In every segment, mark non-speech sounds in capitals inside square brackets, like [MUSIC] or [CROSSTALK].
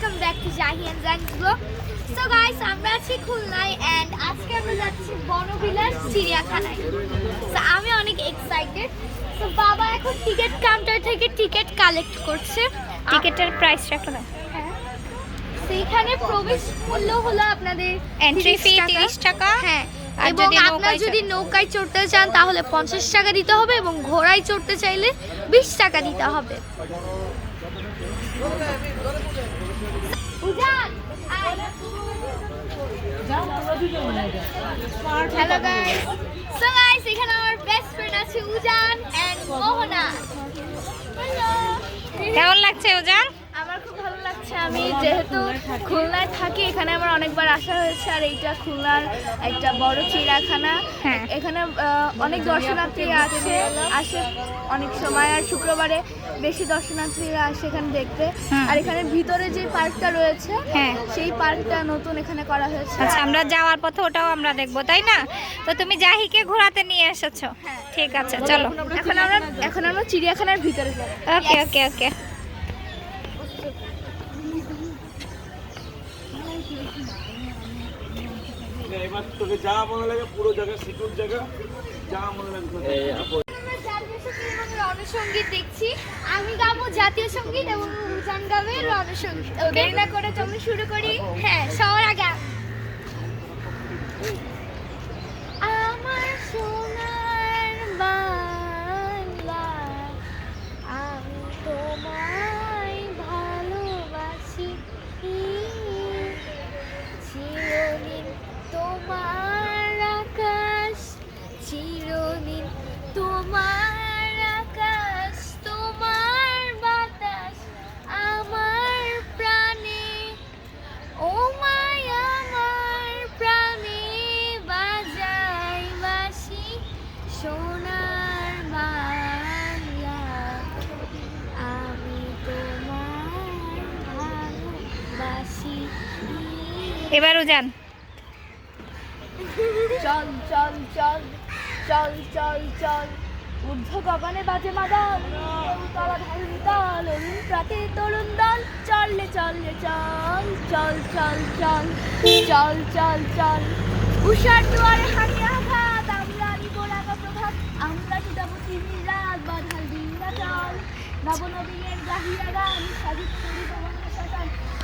Welcome back to Jahiyan জাংস blog so guys আমরা আছি খুলনায় এন্ড আজকে আমরা যাচ্ছি বনবিলাস চিড়িয়াখানায়। সো আমি অনেক এক্সাইটেড তো বাবা এখন টিকিট কাউন্টার থেকে টিকিট কালেক্ট করছে। টিকেটের প্রাইসটা একটু দাও হ্যাঁ। সেইখানে প্রবেশ মূল্য হলো আপনাদের এন্ট্রি 30 ফি টাকা। 30 টাকা। হ্যাঁ আর এবং যদি আপনার যদি নৌকায় চড়তে চান তাহলে পঞ্চাশ টাকা দিতে হবে এবং ঘোড়ায় চড়তে চাইলে বিশ টাকা দিতে হবে। হ্যালো গাইস সো গাইস এখানে আমার বেস্ট ফ্রেন্ড আছে উজান এন্ড মোহনা। হ্যালো কেমন লাগছে খুব লাগছে আমি যেহেতু খুলনায় থাকি এখানে আমার অনেকবার আসা হয়েছে আর এইটা খুলনার একটা বড় চিড়িয়াখানা। হ্যাঁ। এখানে অনেক দর্শনার্থী আছে আসে অনেক সময় আর শুক্রবারে বেশি দর্শনার্থীরা আসে এখানে দেখতে। আর এখানে ভিতরে যে পার্কটা রয়েছে হ্যাঁ। সেই পার্কটা নতুন এখানে করা হয়েছে। আচ্ছা আমরা যাওয়ার পথে ওটাও আমরা দেখব তাই না? তো তুমি জাহিকে ঘোরাতে নিয়ে এসেছ। হ্যাঁ। ঠিক আছে চলো। এখন আমরা এখন আমরা চিড়িয়াখানার ভিতরে যাব। ওকে ওকে ওকে। এবার তোকে যা মনে লাগে পুরো জায়গা সিকিউর জায়গা যা মনে লাগে রণসঙ্গীত দেখছি। আমি গাবো জাতীয় সংগীত এবং রুজান গাবে রণসঙ্গীত দেরি না করে তুমি শুরু করি। হ্যাঁ সবার আগে এবার যান। চল চল চল চল চল চল। ঊর্ধ্ব গগনে বাজে মাদল তলা ধরুন দল অরুণ তরুণ দল। চললে চললে চল চল চল চল চল চল চল উষার দুয়ারে হাঁটি আঘাত, আমরা নিব রাগা প্রভাত, আমরা ছুটাবো চিনি রাত বাধাল দিনরা চল নব নবীনের গাহিয়া গান সাজিত করি শ্মশান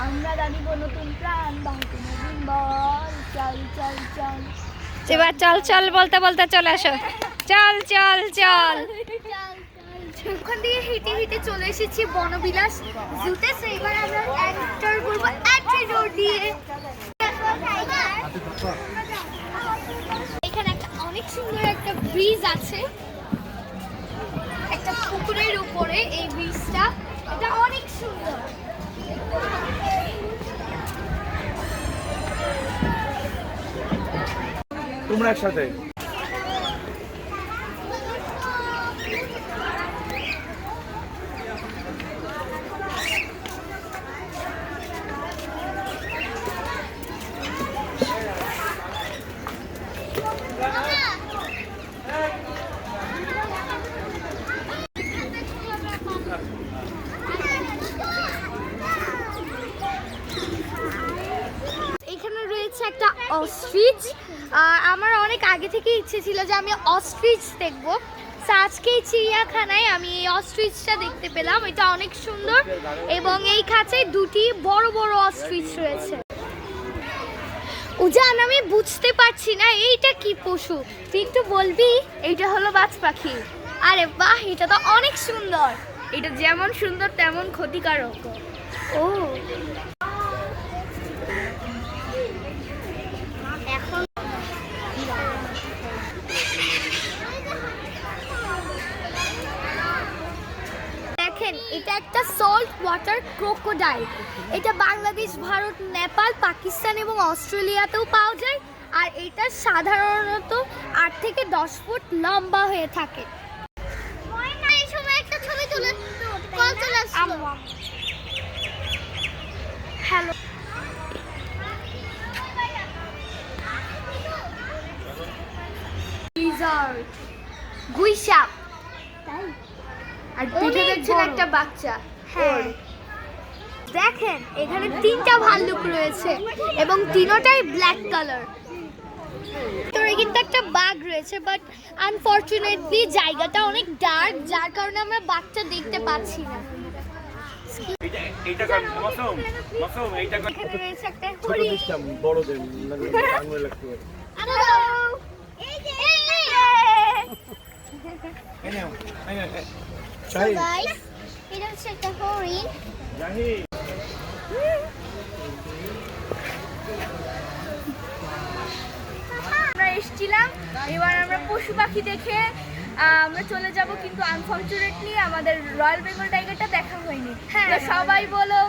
আমরা জানিব নতুন প্রাণ বাহুত নবীন বল। চল চল চল। এবার চল চল বলতে বলতে চলে আসো। চল চল চল। ওখান দিয়ে হেঁটে হেঁটে চলে এসেছি বনবিলাস জুতে। সো এবার আমরা এন্টার করব এন্ট্রি ডোর দিয়ে। এখানে একটা অনেক সুন্দর একটা ব্রিজ আছে। একটা পুকুরের উপরে এই ব্রিজটা এটা অনেক সুন্দর। তোমরা একসাথে এখানে রয়েছে একটা অস্ট্রিচ। আমার অনেক আগে থেকে ইচ্ছে ছিল যে আমি অস্ট্রিচ দেখব। আজকে চিড়িয়াখানায় আমি এই অস্ট্রিচটা দেখতে পেলাম। এটা অনেক সুন্দর এবং এই খাঁচায় দুটি বড় বড় অস্ট্রিচ রয়েছে। উজান, আমি বুঝতে পারছি না, এইটা কি পশু? তুই একটু বলবি? এইটা হলো বাজ পাখি। আরে বাহ, এটা তো অনেক সুন্দর। এটা যেমন সুন্দর, তেমন ক্ষতিকারক। ও এখন দেখেন এটা একটা সল্ট ওয়াটার ক্রোকোডাইল এটা বাংলাদেশ ভারত নেপাল পাকিস্তান এবং অস্ট্রেলিয়াতেও পাওয়া যায়। আর এটা সাধারণত আট থেকে দশ ফুট লম্বা হয়ে থাকে। এই সময় একটা ছবি তুলে কল চলে আসলো। হ্যালো লিজার্ড গুইসাপ আর পিঠে দেখছেন একটা বাচ্চা। হ্যাঁ দেখেন এখানে তিনটা ভাল্লুক রয়েছে এবং তিনোটাই ব্ল্যাক কালার তোর কিন্তু একটা বাঘ রয়েছে বাট আনফরচুনেটলি জায়গাটা অনেক ডার্ক যার কারণে আমরা বাঘটা দেখতে পাচ্ছি না। এইটা এইটা মাসুম মাসুম এইটা কার এখানে রয়েছে একটা হরিণ [LAUGHS] দিসলাম বড়দের মানে আঙুলে লাগতে পারে হ্যালো এই যে এই যে এই নাও, এই নাও, এই। So শাহিদ, guys, এটা? হচ্ছে একটা হরিণ আমরা এসেছিলাম এবার আমরা পশু পাখি দেখে আহ, আমরা চলে যাব কিন্তু আনফরচুনেটলি আমাদের রয়্যাল বেঙ্গল টাইগারটা দেখা হয়নি। তো সবাই বলো